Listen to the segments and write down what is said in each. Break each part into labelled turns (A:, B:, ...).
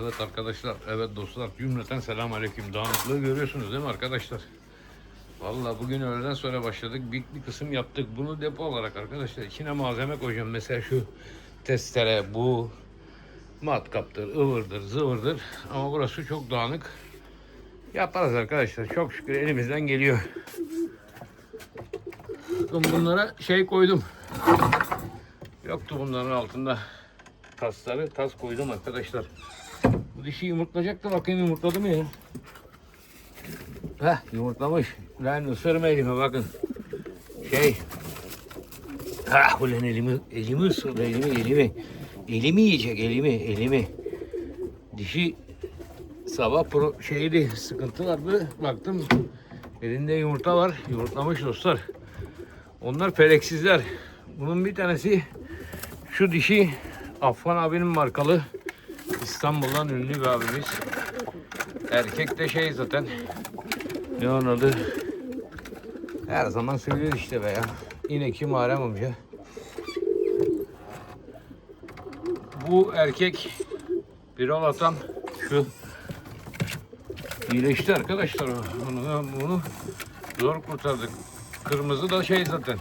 A: Evet arkadaşlar, evet dostlar cümleten selam aleyküm. Dağınıklığı görüyorsunuz değil mi arkadaşlar? Vallahi bugün öğleden sonra başladık. Bir, bir kısım yaptık. Bunu depo olarak arkadaşlar içine malzeme koyacağım. Mesela şu testere, bu matkaptır, ıvırdır, zıvırdır. Ama burası çok dağınık. Yaparız arkadaşlar. Çok şükür elimizden geliyor. Bakın bunlara şey koydum. Yoktu bunların altında tasları. Tas koydum arkadaşlar. Dişi yumurtlayacak da bakayım yumurtladı mı ya? Heh yumurtlamış. Lan ısırma elime bakın. Şey. Ah ulan elimi, elimi ısırdı elimi, elimi. Elimi yiyecek elimi, elimi. Dişi sabah pro şeydi, sıkıntı vardı. Baktım elinde yumurta var. Yumurtlamış dostlar. Onlar peleksizler. Bunun bir tanesi şu dişi Affan abinin markalı. İstanbul'dan ünlü bir abimiz. Erkek de şey zaten. Ne onun adı? Her zaman söylüyor işte be ya. Yine kim Arem amca. Bu erkek bir ol atam şu iyileşti arkadaşlar. Bunu, bunu zor kurtardık. Kırmızı da şey zaten.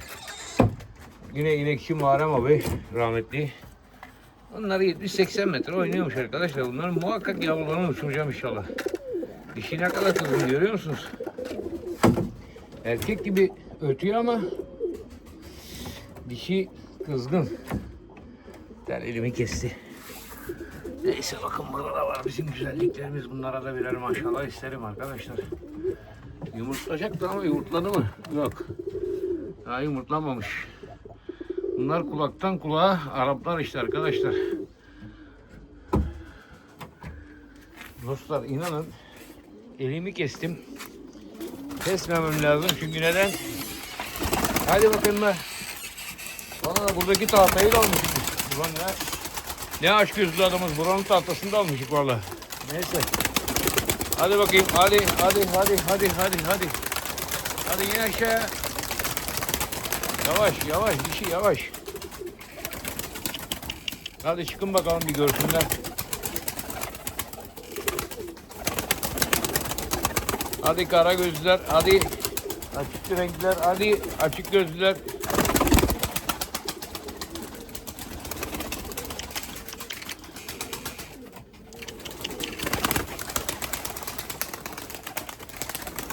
A: Yine inekçi Muharrem abi rahmetli. Onlar 70-80 metre oynuyormuş arkadaşlar. Bunların muhakkak yavrularını uçuracağım inşallah. Dişi ne kadar kızgın görüyor musunuz? Erkek gibi ötüyor ama dişi kızgın. Der elimi kesti. Neyse bakın burada da var bizim güzelliklerimiz. Bunlara da birer maşallah isterim arkadaşlar. Yumurtlayacaktı ama yumurtladı mı? Yok. Daha yumurtlamamış. Bunlar kulaktan kulağa Araplar işte arkadaşlar. Dostlar inanın elimi kestim. Kesmemem lazım çünkü neden? Hadi bakın be. Valla buradaki tahtayı da almışız. Ulan ne? Ne aşk gözlü adamız. Buranın tahtasını da almışık valla. Neyse. Hadi bakayım. Hadi, hadi, hadi, hadi, hadi, hadi. Hadi in aşağı. Yavaş, yavaş, dişi yavaş. Hadi çıkın bakalım bir görsünler. Hadi kara gözlüler, hadi açık renkler, hadi açık gözlüler.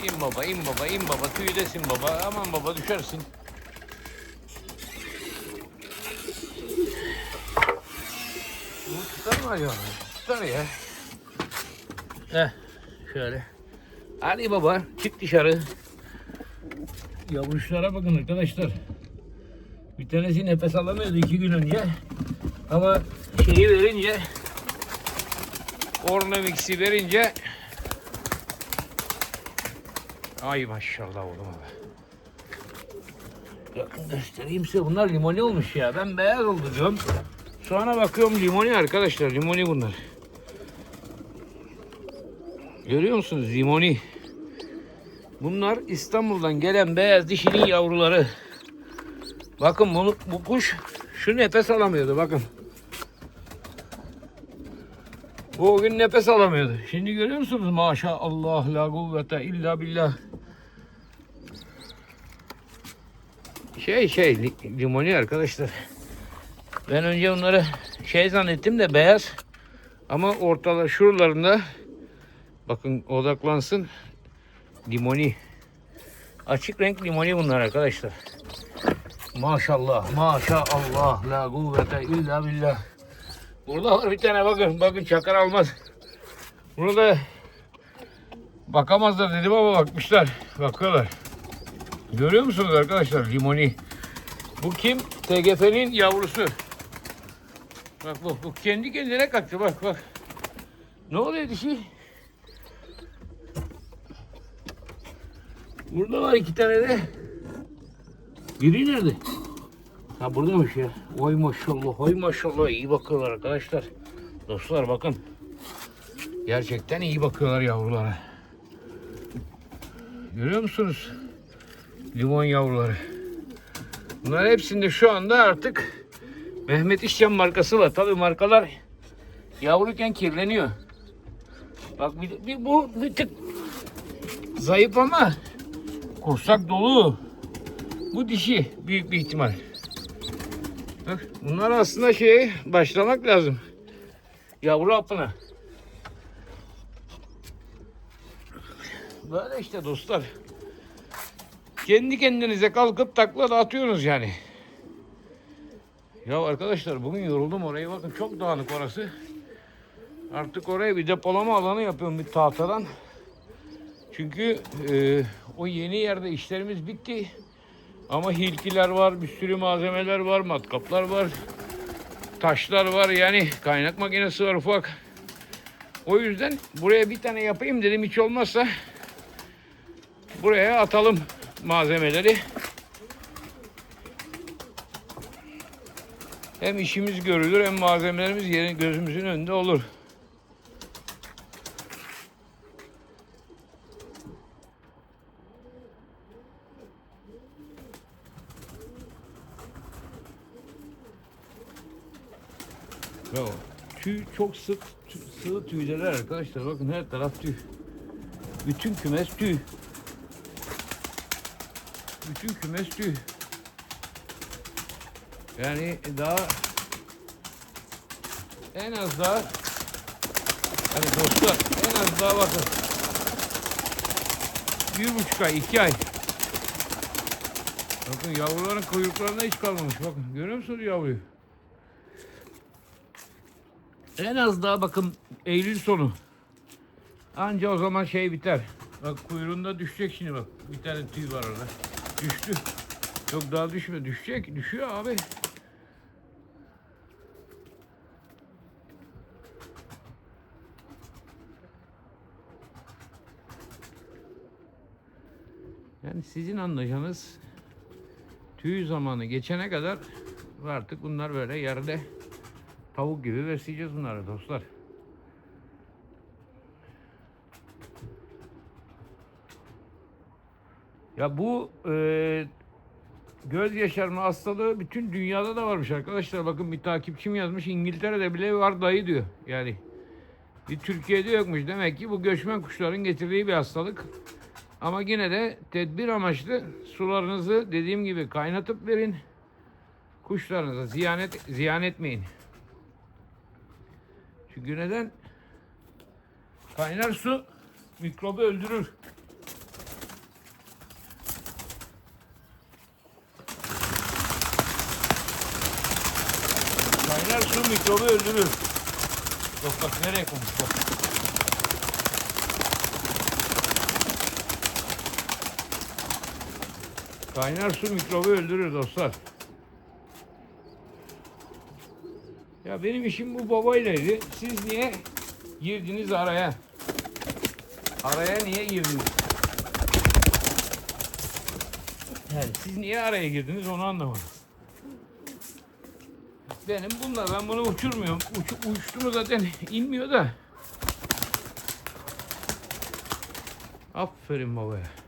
A: İn baba, in baba, in baba, tüydesin baba. Aman baba düşersin. Tutar ya. Heh, şöyle. Hadi baba, çık dışarı. Yavruşlara bakın arkadaşlar. Bir tanesi nefes alamıyordu iki gün önce. Ama şeyi verince Ornamix'i verince Ay maşallah oğlum abi. Yakın göstereyim size. Bunlar limoni olmuş ya. Ben beyaz oldu diyorum. Sonra bakıyorum limoni arkadaşlar. Limoni bunlar. Görüyor musunuz? Limoni. Bunlar İstanbul'dan gelen beyaz dişinin yavruları. Bakın bunu, bu kuş şu nefes alamıyordu bakın. O gün nefes alamıyordu. Şimdi görüyor musunuz? Maşallah la kuvvete illa billah. Şey şey li- limoni arkadaşlar. Ben önce onları şey zannettim de beyaz. Ama ortalar şuralarında bakın odaklansın limoni. Açık renk limoni bunlar arkadaşlar. Maşallah maşallah la kuvvete illa billah. Burada var bir tane bakın. Bakın çakar almaz. Bunu da bakamazlar dedim ama bakmışlar. Bakıyorlar. Görüyor musunuz arkadaşlar limoni? Bu kim? TGF'nin yavrusu. Bak bu, bu kendi kendine kalktı bak bak. Ne oluyor dişi? Burada var iki tane de. Biri nerede? Ha buradaymış ya. Oy maşallah, oy maşallah iyi bakıyorlar arkadaşlar. Dostlar bakın. Gerçekten iyi bakıyorlar yavrulara. Görüyor musunuz? Limon yavruları. Bunlar hepsinde şu anda artık Mehmet İşcan markası var. Tabii markalar yavruyken kirleniyor. Bak bir, bir bu bir tık zayıf ama kursak dolu. Bu dişi büyük bir ihtimal. Bak bunlar aslında şey başlamak lazım. Yavru apına. Böyle işte dostlar. Kendi kendinize kalkıp takla da atıyorsunuz yani. Ya arkadaşlar bugün yoruldum oraya bakın çok dağınık orası. Artık oraya bir depolama alanı yapıyorum bir tahtadan. Çünkü e, o yeni yerde işlerimiz bitti. Ama hilkiler var, bir sürü malzemeler var, matkaplar var, taşlar var yani kaynak makinesi var ufak. O yüzden buraya bir tane yapayım dedim hiç olmazsa buraya atalım malzemeleri. Hem işimiz görülür hem malzemelerimiz yerin gözümüzün önünde olur. Bravo. Tüy çok sık, tü- sığ tüyler arkadaşlar. Bakın her taraf tüy. Bütün kümes tüy. Bütün kümes tüy. Yani daha en az daha hani dostlar en az daha bakın. Bir buçuk ay iki ay. Bakın yavruların kuyruklarında hiç kalmamış bakın. Görüyor musunuz yavruyu? En az daha bakın Eylül sonu. Anca o zaman şey biter. Bak kuyruğunda düşecek şimdi bak. Bir tane tüy var orada. Düştü. Yok daha düşme düşecek. Düşüyor abi Sizin anlayacağınız tüy zamanı geçene kadar artık bunlar böyle yerde tavuk gibi besleyeceğiz bunları dostlar. Ya bu e, göz yaşarma hastalığı bütün dünyada da varmış arkadaşlar. Bakın bir takipçim yazmış İngiltere'de bile var dayı diyor. Yani bir Türkiye'de yokmuş. Demek ki bu göçmen kuşların getirdiği bir hastalık. Ama yine de tedbir amaçlı sularınızı dediğim gibi kaynatıp verin. Kuşlarınıza ziyan, et, ziyan etmeyin. Çünkü neden? Kaynar su mikrobu öldürür. Kaynar su mikrobu öldürür. Yok bak nereye koymuş bak. Kaynar su mikrobu öldürür dostlar. Ya benim işim bu babaylaydı. Siz niye girdiniz araya? Araya niye girdiniz? Yani siz niye araya girdiniz onu anlamadım. Benim bunlar ben bunu uçurmuyorum. Uç, uçtu zaten inmiyor da. Aferin babaya.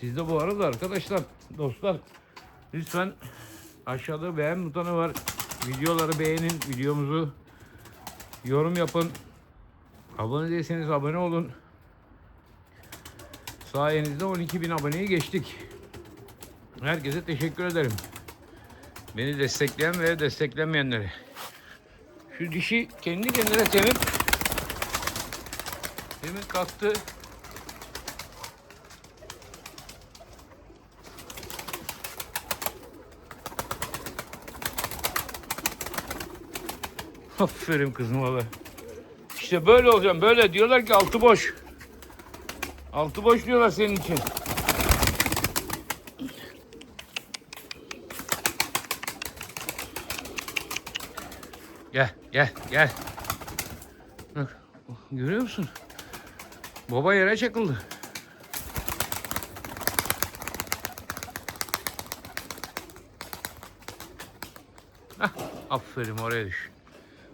A: Siz de bu arada arkadaşlar, dostlar lütfen aşağıda beğen butonu var. Videoları beğenin, videomuzu yorum yapın. Abone değilseniz abone olun. Sayenizde 12.000 aboneyi geçtik. Herkese teşekkür ederim. Beni destekleyen ve desteklemeyenlere. Şu dişi kendi kendine temip demin kalktı. Aferin kızım valla. İşte böyle olacağım böyle diyorlar ki altı boş. Altı boş diyorlar senin için. Gel gel gel. Bak görüyor musun? Baba yere çakıldı. Hah, aferin oraya düş.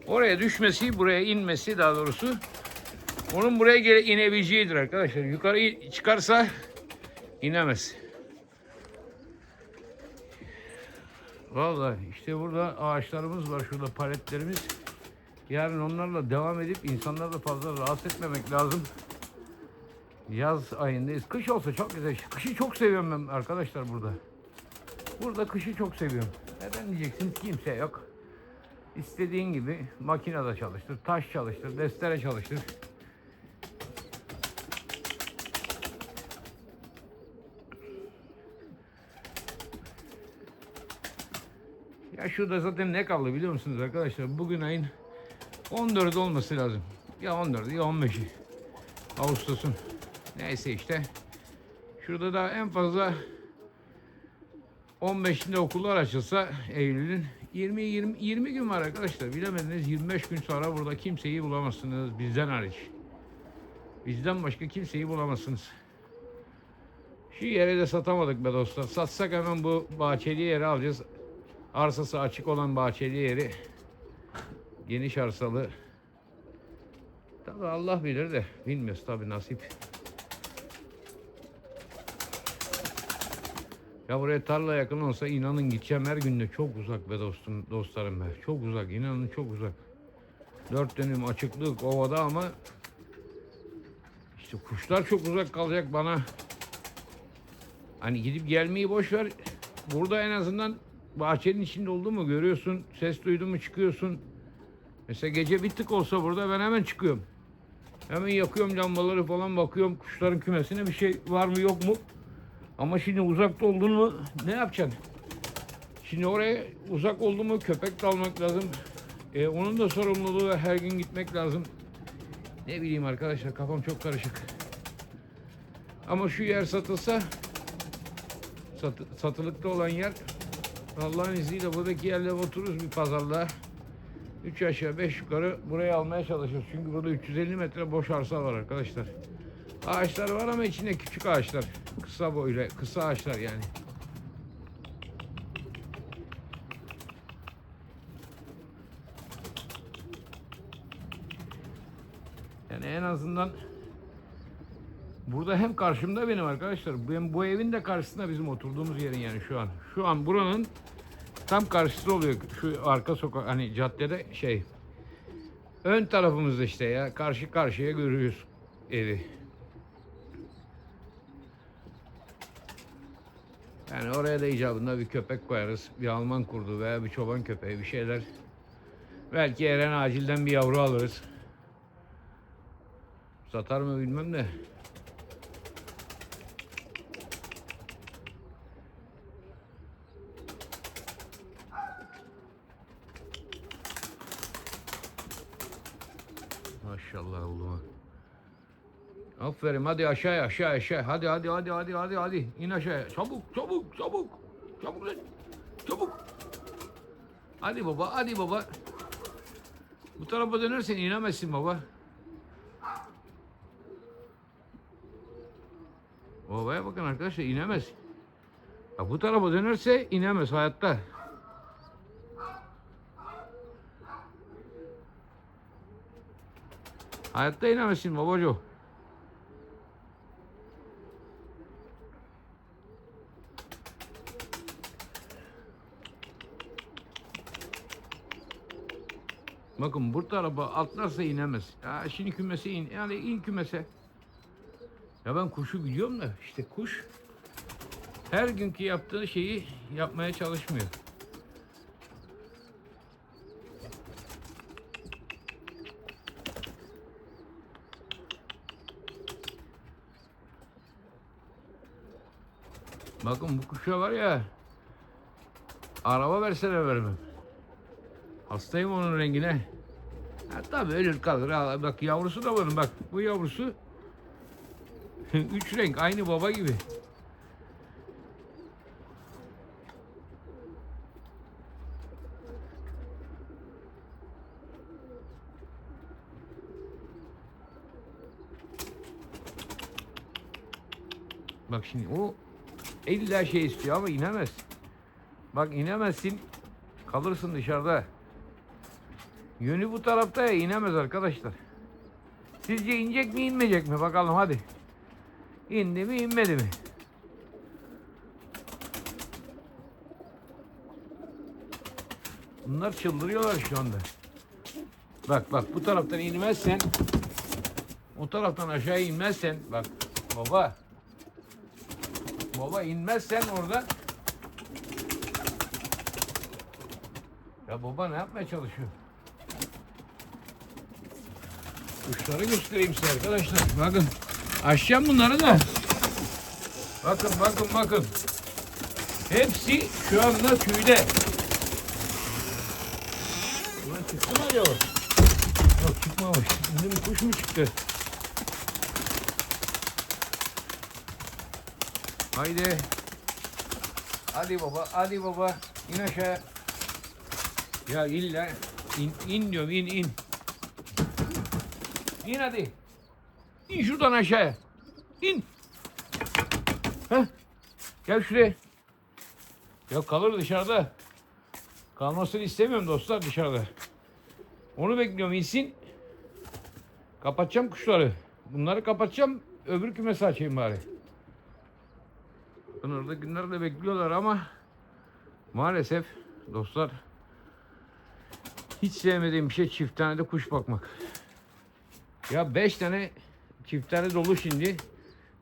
A: Oraya düşmesi, buraya inmesi daha doğrusu Onun buraya gele inebileceğidir arkadaşlar. Yukarı çıkarsa inemez. Vallahi işte burada ağaçlarımız var. Şurada paletlerimiz. Yarın onlarla devam edip insanları da fazla rahatsız etmemek lazım. Yaz ayındayız. Kış olsa çok güzel. Kışı çok seviyorum ben arkadaşlar burada. Burada kışı çok seviyorum. Neden diyeceksiniz? Kimse yok. İstediğin gibi makinede çalıştır, taş çalıştır, destere çalıştır. Ya şurada zaten ne kaldı biliyor musunuz arkadaşlar? Bugün ayın 14'ü olması lazım. Ya 14'ü ya 15'i. Ağustos'un. Neyse işte. Şurada da en fazla 15'inde okullar açılsa Eylül'ün 20 20 20 gün var arkadaşlar. Bilemediniz 25 gün sonra burada kimseyi bulamazsınız bizden hariç. Bizden başka kimseyi bulamazsınız. Şu yere de satamadık be dostlar. Satsak hemen bu bahçeli yeri alacağız. Arsası açık olan bahçeli yeri. Geniş arsalı. Tabi Allah bilir de bilmiyoruz tabi nasip. Ya buraya tarla yakın olsa inanın gideceğim her günde çok uzak be dostum, dostlarım be. Çok uzak inanın çok uzak. Dört dönüm açıklık ovada ama işte kuşlar çok uzak kalacak bana. Hani gidip gelmeyi boş ver. Burada en azından bahçenin içinde oldu mu görüyorsun. Ses duydun mu çıkıyorsun. Mesela gece bir tık olsa burada ben hemen çıkıyorum. Hemen yakıyorum lambaları falan bakıyorum kuşların kümesine bir şey var mı yok mu. Ama şimdi uzakta oldun mu ne yapacaksın? Şimdi oraya uzak oldu mu köpek de almak lazım. E, onun da sorumluluğu her gün gitmek lazım. Ne bileyim arkadaşlar kafam çok karışık. Ama şu yer satılsa satı, satılıkta olan yer Allah'ın izniyle buradaki yerle otururuz bir pazarlığa. 3 aşağı 5 yukarı burayı almaya çalışıyoruz. Çünkü burada 350 metre boş arsa var arkadaşlar. Ağaçlar var ama içinde küçük ağaçlar. Kısa boylu, kısa ağaçlar yani. Yani en azından burada hem karşımda benim arkadaşlar. Benim bu evin de karşısında bizim oturduğumuz yerin yani şu an. Şu an buranın tam karşısı oluyor. Şu arka sokak hani caddede şey. Ön tarafımızda işte ya. Karşı karşıya görüyoruz evi. Yani oraya da icabında bir köpek koyarız. Bir Alman kurdu veya bir çoban köpeği bir şeyler. Belki Eren acilden bir yavru alırız. Satar mı bilmem de. Maşallah oğluma. Aferin hadi aşağıya aşağı aşağı. Hadi hadi hadi hadi hadi hadi. İn aşağıya. Çabuk çabuk çabuk. Çabuk lan. Çabuk. Hadi baba hadi baba. Bu tarafa dönersen inemezsin baba. Babaya bakın arkadaşlar inemez. Ya bu tarafa dönerse inemez hayatta. Hayatta inemezsin babacığım. Bakın bu tarafa atlarsa inemez. Ya şimdi kümese in. Yani in kümese. Ya ben kuşu biliyorum da işte kuş her günkü yaptığı şeyi yapmaya çalışmıyor. Bakın bu kuşa var ya araba versene vermem. Hastayım onun rengine. Ha, tabii ölür kalır. Ha, bak yavrusu da var. Bak bu yavrusu üç renk aynı baba gibi. Bak şimdi o illa şey istiyor ama inemez. Bak inemezsin. Kalırsın dışarıda. Yönü bu tarafta ya inemez arkadaşlar. Sizce inecek mi inmeyecek mi? Bakalım hadi. İndi mi inmedi mi? Bunlar çıldırıyorlar şu anda. Bak bak bu taraftan inmezsen o taraftan aşağı inmezsen bak baba baba inmezsen orada ya baba ne yapmaya çalışıyor? Kuşları göstereyim size arkadaşlar. Bakın. Açacağım bunları da. Bakın bakın bakın. Hepsi şu anda tüyde. Ulan çıktı mı acaba? Yok çıkmamış. Bir kuş mu çıktı? Haydi. Hadi baba, hadi baba. İn aşağı. Ya illa in, in diyorum in in. İn hadi. İn şuradan aşağıya. İn. Heh. Gel şuraya. Ya kalır dışarıda. Kalmasını istemiyorum dostlar dışarıda. Onu bekliyorum insin. Kapatacağım kuşları. Bunları kapatacağım. Öbür kümesi açayım bari. Bakın orada günler de bekliyorlar ama maalesef dostlar hiç sevmediğim bir şey çift tane de kuş bakmak. Ya beş tane çift tane dolu şimdi.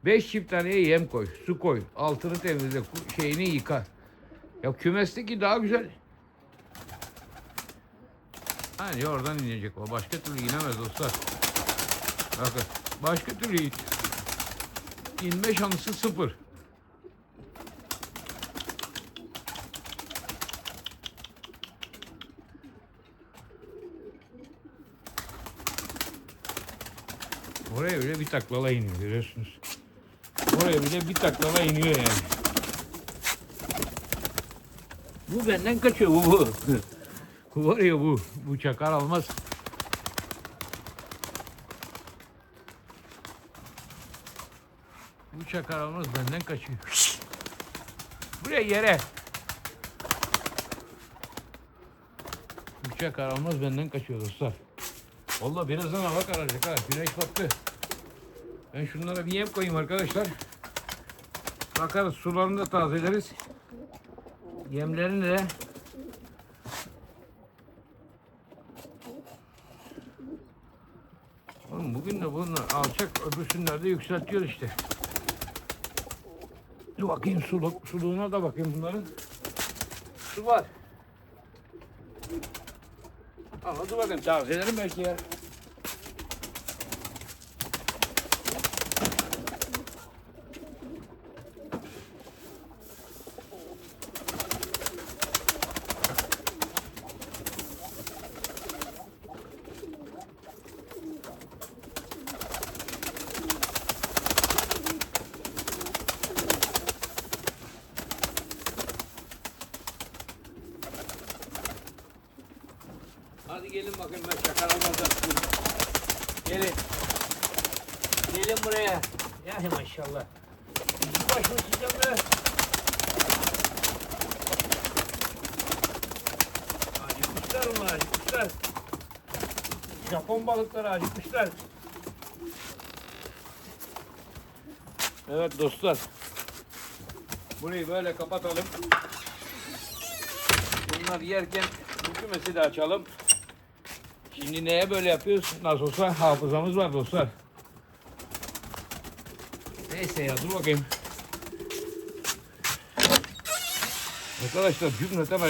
A: Beş çift taneye yem koy, su koy, altını temizle, şeyini yıka. Ya kümesteki daha güzel. Hani oradan inecek o. Başka türlü inemez dostlar. Bakın. Başka türlü in- inme şansı sıfır. Oraya bile bir taklala iniyor görüyorsunuz. Oraya bile bir taklala iniyor yani. Bu benden kaçıyor bu bu. var ya bu. Bu çakar almaz. Bu çakar almaz benden kaçıyor. Buraya yere. Bu çakar almaz benden kaçıyor dostlar. Vallahi birazdan hava kararacak ha. Güneş battı. Ben şunlara bir yem koyayım arkadaşlar. Bakarız sularını da tazeleriz. Yemlerini de Oğlum bugün de bunlar alçak öbürsünlerde yükseltiyor işte. Dur bakayım suluk, suluğuna da bakayım bunların. Su var. Ama dur bakayım tazelerim belki ya. Hadi gelin bakın ben şakar olmadan. Gelin. Gelin buraya. Ya maşallah. İşi başımı çizeceğim be. Acıkmışlar mı acıkmışlar? Japon balıkları acıkmışlar. Evet dostlar. Burayı böyle kapatalım. Bunlar yerken bu kümesi de açalım. Şimdi neye böyle yapıyoruz? Nasıl olsa hafızamız var dostlar. Neyse ya dur bakayım. Arkadaşlar cümleten